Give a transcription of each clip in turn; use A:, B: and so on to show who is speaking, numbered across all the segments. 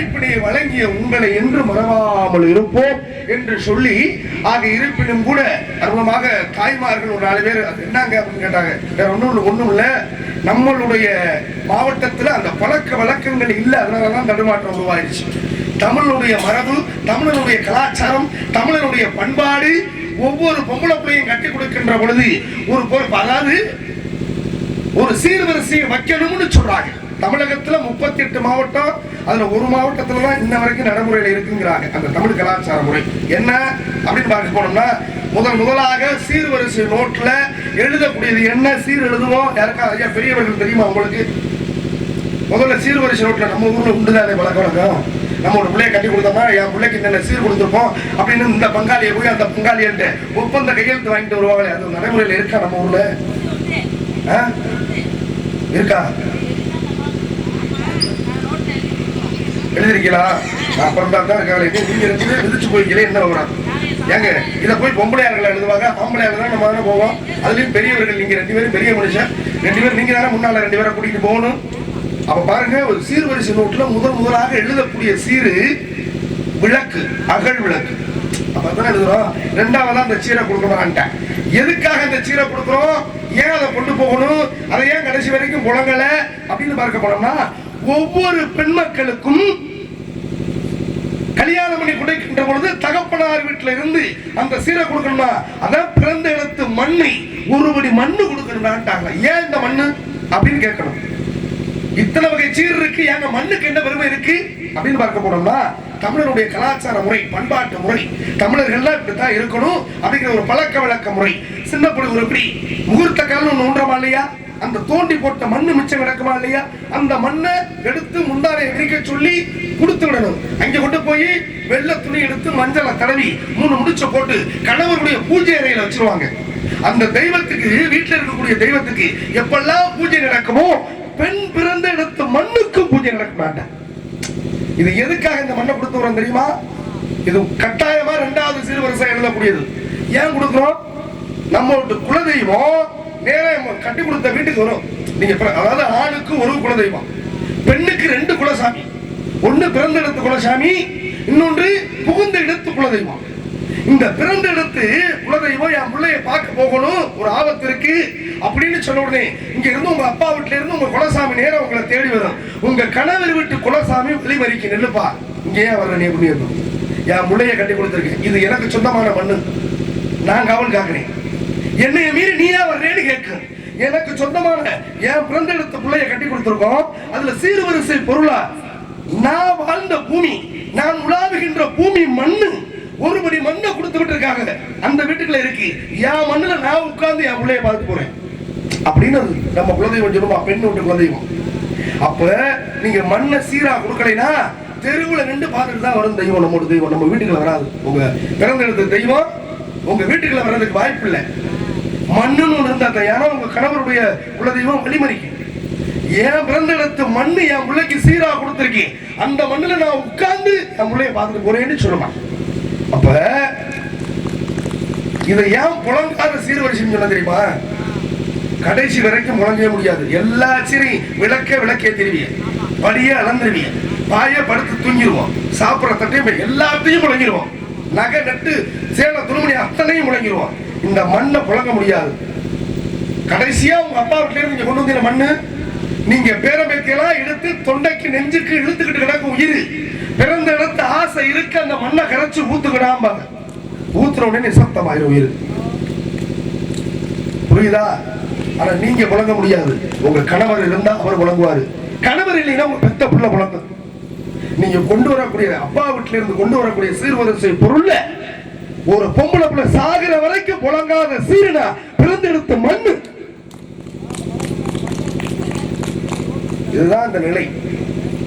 A: வாய்ப்பினை வழங்கிய உங்களை என்று மறவாமல் இருப்போம் என்று சொல்லி ஆக இருப்பினும் கூட அற்புதமாக தாய்மார்கள் ஒரு நாலு பேர் அது என்னங்க அப்படின்னு கேட்டாங்க. வேற ஒண்ணும் ஒண்ணும் இல்ல. நம்மளுடைய மாவட்டத்துல அந்த பழக்க வழக்கங்கள் இல்ல அதனாலதான் தடுமாற்றம் உருவாயிருச்சு. தமிழனுடைய மரபு தமிழனுடைய கலாச்சாரம் தமிழனுடைய பண்பாடு ஒவ்வொரு பொம்பளை பிள்ளையும் கட்டி கொடுக்கின்ற பொழுது ஒரு பொறுப்பு அதாவது ஒரு சீர்வரிசையை வைக்கணும்னு சொல்றாங்க. தமிழகத்துல முப்பத்தி எட்டு மாவட்டம் அதுல ஒரு மாவட்டத்துல தான் இன்ன வரைக்கும் நடைமுறையில இருக்குங்கிறாங்க. அந்த தமிழ் கலாச்சார முறை. என்ன அப்படின்னு பார்க்க போனோம்னா முதல் முதலாக சீர்வரிசை நோட்டில் எழுதக்கூடியது என்ன? சீர் எழுதுவோம். யாருக்கா ஐயா பெரியவர்கள் தெரியுமா உங்களுக்கு? முதல்ல சீர்வரிசை நோட்டில் நம்ம ஊர்ல உண்டுதானே பழக்க வழக்கம் நம்ம ஒரு பிள்ளைய கட்டி கொடுத்தோமா? என் பிள்ளைக்கு என்னென்ன சீர் கொடுத்துருப்போம் அப்படின்னு இந்த பங்காளியை போய் அந்த பங்காளியன்ட்டு ஒப்பந்த கையெழுத்து வாங்கிட்டு வருவாங்களே அது நடைமுறையில் இருக்கா நம்ம ஊரில்? இருக்கா? எழுதிருக்கீங்களா? அப்புறம் தான் தான் இருக்காங்களே நீங்க இருந்து விதிச்சு போய்க்கலே என்ன விவரம் ஏங்க இதை போய் பொம்பளையார்கள் எழுதுவாங்க? ஆம்பளையார்கள் தான் நம்ம தானே போவோம்? அதுலயும் பெரியவர்கள் நீங்க ரெண்டு பேரும் பெரிய மனுஷன். ரெண்டு பேரும் நீங்க தானே முன்னால ரெண்டு பேரை கூட்டிட்டு போகணும். அப்ப பாருங்க ஒரு சீர்வரிசை நோட்டுல முதல் முதலாக எழுதக்கூடிய சீரு விளக்கு அகழ் விளக்கு. அப்பதான் எழுதுறோம்? ரெண்டாவதா அந்த சீரை கொடுக்கணும்ட்டேன் எதுக்காக இந்த சீரை கொடுக்குறோம்? ஏன் அதை கொண்டு போகணும்? அதை ஏன் கடைசி வரைக்கும் புழங்கல? அப்படின்னு பார்க்க போனோம்னா ஒவ்வொரு பெண் மக்களுக்கும் பொழுது தகப்பனார் வீட்டுல இருந்து அந்த சீரை கொடுக்கணுமா? அதான் பிறந்த இடத்து மண்ணை ஒருபடி மண்ணு கொடுக்கணும்னாட்டாங்க ஏன் இந்த மண்ணு? அப்படின்னு கேட்கணும். இத்தனை வகை சீர் இருக்கு ஏங்க மண்ணுக்கு என்ன பெருமை இருக்கு? அப்படின்னு பார்க்க போனோம்னா தமிழருடைய கலாச்சார முறை பண்பாட்டு முறை தமிழர்கள்லாம் இப்படித்தான் இருக்கணும் அப்படிங்கிற ஒரு பழக்க வழக்க முறை. சின்ன பொழுது ஒரு எப்படி முகூர்த்த காலம் ஒன்று உண்டுறமா இல்லையா? அந்த தோண்டி போட்ட மண்ணு மிச்சம் கிடக்குமா இல்லையா? அந்த மண்ணை எடுத்து முந்தானை விரிக்க சொல்லி கொடுத்து விடணும். அங்க கொண்டு போய் வெள்ளை துணி எடுத்து மஞ்சளை தடவி மூணு முடிச்ச போட்டு கணவருடைய பூஜை அறையில வச்சிருவாங்க. அந்த தெய்வத்துக்கு வீட்டுல இருக்கக்கூடிய தெய்வத்துக்கு எப்பெல்லாம் பூஜை நடக்குமோ பெண் பிறந்த இடத்து மண்ணுக்கு பூஜை நடக்க மாட்டேன். இது எதுக்காக இந்த மண்ணை கொடுத்து வரோம் தெரியுமா? இது கட்டாயமா ரெண்டாவது வருஷம் எழுதக்கூடியது. ஏன் கொடுக்குறோம்? நம்மளோட குலதெய்வம் நேரே கட்டி கொடுத்த வீட்டுக்கு வரும். நீங்க அதாவது ஆணுக்கு ஒரு குலதெய்வம் பெண்ணுக்கு ரெண்டு குலசாமி ஒன்னு பிறந்த இடத்து குலசாமி இன்னொன்று புகுந்த இடத்து குலதெய்வம். இந்த பிறந்த இடத்து குலதெய்வம் என் பிள்ளைய பார்க்க போகணும் ஒரு ஆபத்து இருக்கு அப்படின்னு சொன்ன உடனே இங்க இருந்து உங்க அப்பா வீட்டுல இருந்து உங்க குலசாமி நேரம் உங்களை தேடி வரும் உங்க கணவர் வீட்டு குலசாமி வெளிமறிக்கு நெல்லுப்பா. இங்க ஏன் வர நீ அப்படின்னு. என் முள்ளைய கட்டி கொடுத்துருக்கேன். இது எனக்கு சொந்தமான மண்ணு. நான் கவன் காக்குறேன். என்னைய மீறி நீயா வர்றேன்னு கேட்க. எனக்கு சொந்தமான என் பிறந்த இடத்து பிள்ளைய கட்டி கொடுத்துருக்கோம். அதுல சீர்வரிசை பொருளா நான் வாழ்ந்த பூமி நான் உலாவுகின்ற பூமி மண்ணு ஒருபடி மண்ணை கொடுத்து விட்டுருக்காங்க அந்த வீட்டுக்குள்ள இருக்கு. என் மண்ணுல நான் உட்கார்ந்து என் பிள்ளைய பார்த்து போறேன். அப்படின்னு அது நம்ம குலதெய்வம் சொல்லுவா பெண் வீட்டு குலதெய்வம். அப்ப நீங்க மண்ணை சீரா கொடுக்கலைன்னா தெருவுல நின்று பார்த்துட்டு தான் வரும் தெய்வம். நம்மளோட தெய்வம். நம்ம வீட்டுக்குள்ள வராது. உங்க பிறந்த இடத்துல தெய்வம் உங்க வீட்டுக்குள்ள வர்றதுக்கு வாய்ப்பு இல்லை மண்ணுன்னு ஒன்று இருந்தா தான். ஏன்னா உங்க கணவருடைய குலதெய்வம் வெளிமறிக்கும் என் பிறந்த இடத்து மண்ணு என் பிள்ளைக்கு சீரா கொடுத்துருக்கேன் அந்த மண்ணுல நான் உட்கார்ந்து என் பிள்ளைய பார்த்துட்டு போறேன்னு சொல்லுவான் அப்ப இதை ஏன் புலங்காத சீர்வரிசைன்னு சொன்ன தெரியுமா? கடைசி வரைக்கும் முழங்கவே முடியாது. எல்லா சீரையும் விளக்க விளக்கே திருவிய. படியே அளந்துருவிய. பாய படுத்து தூங்கிடுவோம் சாப்பிட்ற தட்டையும் எல்லாத்தையும் முழங்கிடுவோம் நகை நட்டு சேலை துணிமணி அத்தனையும் முழங்கிடுவோம் இந்த மண்ணை புழங்க முடியாது. கடைசியா உங்க அப்பா வீட்டுல இருந்து கொண்டு வந்த மண்ணு நீங்க பேரம்பேத்தியெல்லாம் எடுத்து தொண்டைக்கு நெஞ்சுக்கு இழுத்துக்கிட்டு கிடக்கும் உயிர். பிறந்த இடத்து ஆசை இருக்கு அந்த மண்ணை கரைச்சு ஊத்துக்கிடாம. ஊத்துற உடனே நிசப்தமாயிரும் உயிர். புரியுதா? ஆனா நீங்க புழங்க முடியாது. உங்க கணவர் இருந்தா அவர் புழங்குவாரு. கணவர் இல்லைன்னா உங்க பெத்த புள்ள புழங்கும் நீங்க கொண்டு வரக்கூடிய அப்பா வீட்டுல இருந்து கொண்டு வரக்கூடிய சீர்வரிசை பொருள்ல ஒரு பொம்பளை புள்ள சாகிற வரைக்கும் புழங்காத சீரனா பிறந்தெடுத்த மண்ணு. இதுதான் இந்த நிலை.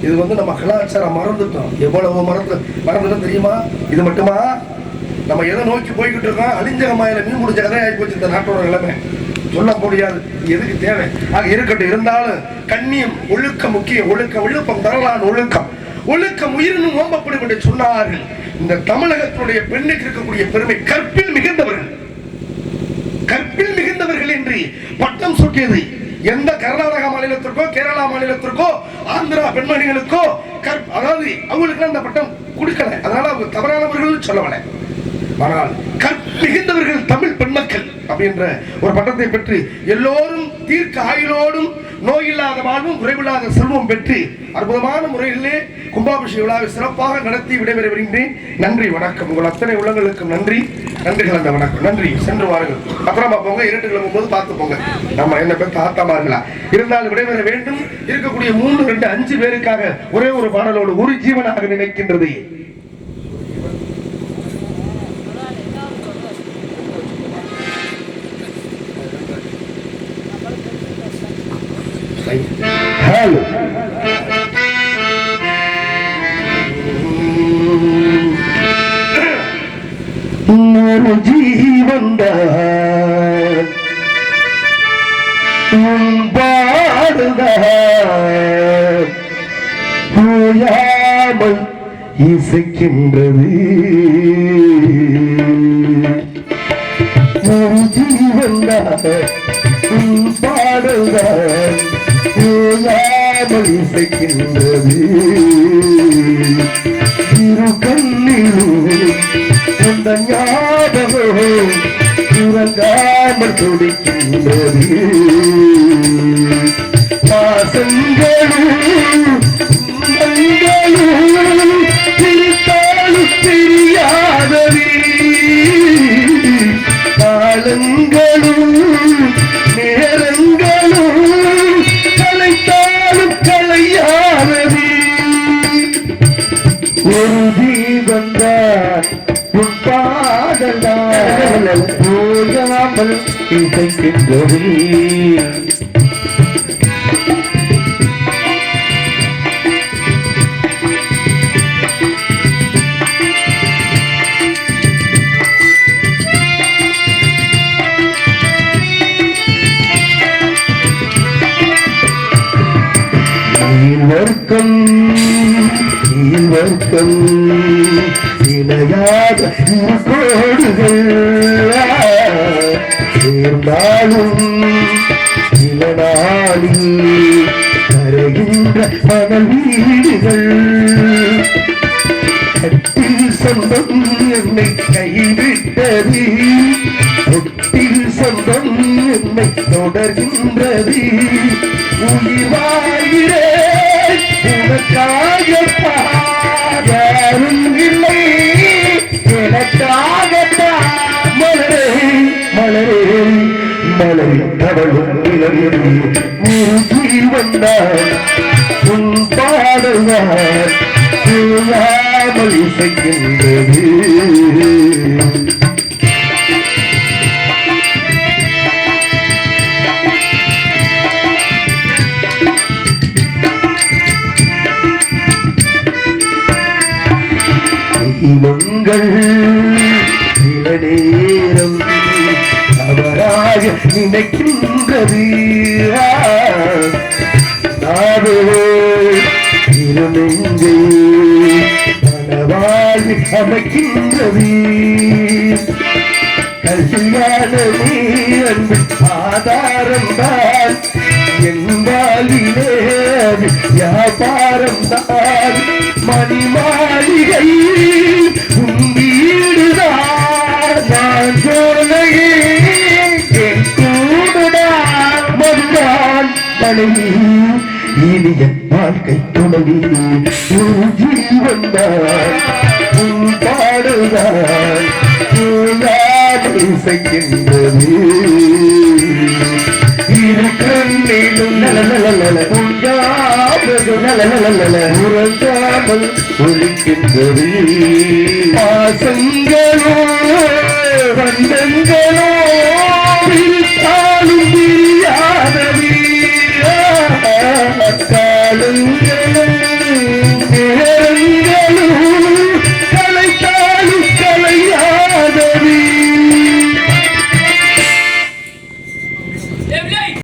A: இது வந்து நம்ம கலாச்சாரம் மறந்துட்டோம். எவ்வளவு மறந்து மறந்துட்டோம் தெரியுமா? இது மட்டுமா? நம்ம எதை நோக்கி போய்கிட்டு இருக்கோம்? அழிஞ்சகமாயில மீன் முடிஞ்ச கதை ஆகி போச்சு இந்த நாட்டோட நிலைமை. சொல்ல முடியாது. எதுக்கு தேவை? ஆக இருக்கட்டும். இருந்தாலும் கண்ணியம் ஒழுக்கம் முக்கிய ஒழுக்கம் விழுப்பம் தரலான் ஒழுக்கம். ஒழுக்கம் உயிரினும் ஓம்பப்படும் என்று சொன்னார்கள். இந்த தமிழகத்தினுடைய பெண்ணுக்கு இருக்கக்கூடிய பெருமை கற்பில் மிகுந்தவர்கள். கற்பில் மிகுந்தவர்கள் என்று பட்டம் சூட்டியது
B: எந்த கர்நாடக மாநிலத்திற்கோ கேரளா மாநிலத்திற்கோ ஆந்திரா பெண்மணிகளுக்கோ அதாவது அவங்களுக்கு அந்த பட்டம் கொடுக்கல. அதனால அவங்க தவறானவர்கள் சொல்லவில்லை ஆனால் கற்பிகின்றவர்கள் தமிழ் பெண்மக்கள். அப்படின்ற ஒரு பட்டத்தை பெற்று எல்லோரும் தீர்க்க ஆயுளோடும் நோயில்லாத வாழ்வும் குறைவில்லாத செல்வம் பெற்று அற்புதமான முறையிலே கும்பாபிஷேக விழாவை சிறப்பாக நடத்தி விடைபெற வருகின்றேன் நன்றி வணக்கம். உங்கள் அத்தனை உள்ளங்களுக்கும் நன்றி. நன்றி கலந்த வணக்கம். நன்றி. சென்று வாருங்கள். பத்திரமா போங்க. இரண்டு கிளம்பும் போது பார்த்து போங்க. நம்ம என்ன பேர்? தாத்தாமார்களா? இருந்தாலும் விடைபெற வேண்டும். இருக்கக்கூடிய மூன்று ரெண்டு அஞ்சு பேருக்காக ஒரே ஒரு பாடலோடு ஒரு ஜீவனாக நினைக்கின்றது. ஒரு இசைக்கின்றது. ஒரு இசைக்கின்றது. இரு கண்ணிலும் அந்த ஞாபகம் உறங்காமல் துடிக்கின்றது. பாசங்களும் போகாமல் இசைக்கின்றது. நீர்வர்க்கம் நீர்வர்க்கம் இணையாத கோடுகள். சேர்ந்தாலும் சில நாளில் கரைகின்ற மணல் வீடுகள். கட்டில் சொந்தம் என்னை கைவிட்டது. ஒட்டில் சொந்தம் என்னை தொடர்கின்றது. உயிர் வாழ்கிறேன் உனக்காக யாரும் இல்லை. மலை தவழும் நிலவில் மூழ்கி வந்தார் உன் பாடல்வார் இல்லாமல் இசைக்கின்றது. தெய்வங்கள் சில நேரம் அவராக நினைக்கின்றது. நாடோ இருநெஞ்சை அமைக்கின்றது கல்யாண அன்பு ஆதாரம் தான். என்பாலிலே வியாபாரம் தான். மணிமாளிகை உன் மனைவி என் வாழ்க்கை துணவி உன் உன் பாடுதான் இசைக்கின்றது இரு கண்ணிலும் நலநலநல உண்டாவது நலநலநல உறங்காமல் ஒழிக்கின்றது பாசங்களோ வந்தங்களோ